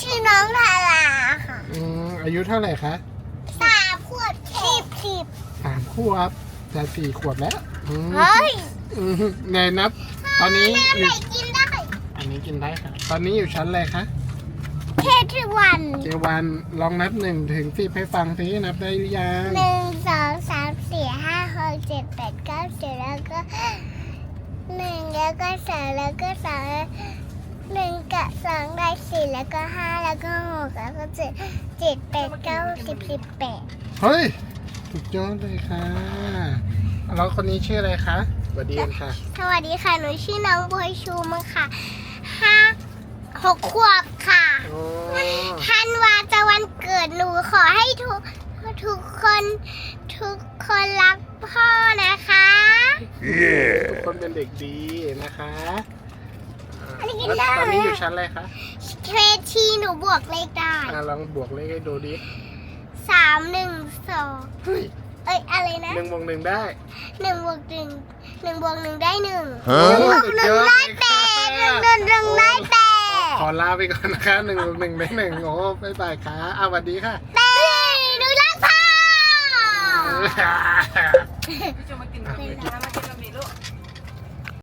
ชื่อน้องทาราค่ะอืมอายุเท่าไหร่คะสามขวบสิบสิบสามขวบจะสี่ขวบแล้วอืมเฮ้ยอืมไงนับ ตอนนี้แม่อยู่ไปกินได้อันนี้กินได้ค่ะ ตอนนี้อยู่ชั้นอะไรคะ เททุกวันเจวันลองนับหนึ่งถึงสิบให้ฟังสินับได้หรือยังหนึ่งสองสามสี่ห้าหกเจ็ดแปดเก้าสิบแล้วก็หนึ่งแล้วก็สองแล้วก็สองหนึ่งกับสองได้ สี่แล้วก็ห้าแล้วก็หกแล้วก็เจ็ดเจ็ดแปดเก้าสิบสิบแปดเฮ้ยสุดยอดเลยค่ะแล้วคนนี้ชื่ออะไรคะสวัสดีกันค่ะ สวัสดีค่ะ หนูชื่อน้องบัวชูมังค่ะห้าหกขวบค่ะโอ้ธันวาจะวันเกิดหนูขอให้ทุกทุกคนทุกคนรักพ่อนะคะ ทุกคนเป็นเด็กดีนะคะอันนี้ กินแล้วได้ตอนนี้อยู่ชั้นอะไรคะเทรชีหนูบวกเลขได้อะลองบวกเลขให้ดูดิสามหนึ่งสองเฮ้ยเอ้ยอะไรนะหนึ่งบวกหนึ่งได้หนึ่งบวกหนึ่งหนึ่งบวกหนึ่งได้หนึ่งโอ้บวกสุดหนึ่ยงอดได้เลยแปค่ะดหนึ่งหนึ่งหนึ่งได้แปดขอลาไปก่อนนะคะหนึ่งบวกหนึ่งได้หนึ่งโอ้บ๊ายบายค่ะอะสวัสดีค่ะแปดหนูรักพ่อพี่จะมากินกับหมี่นะมากินกับหมี่ลูก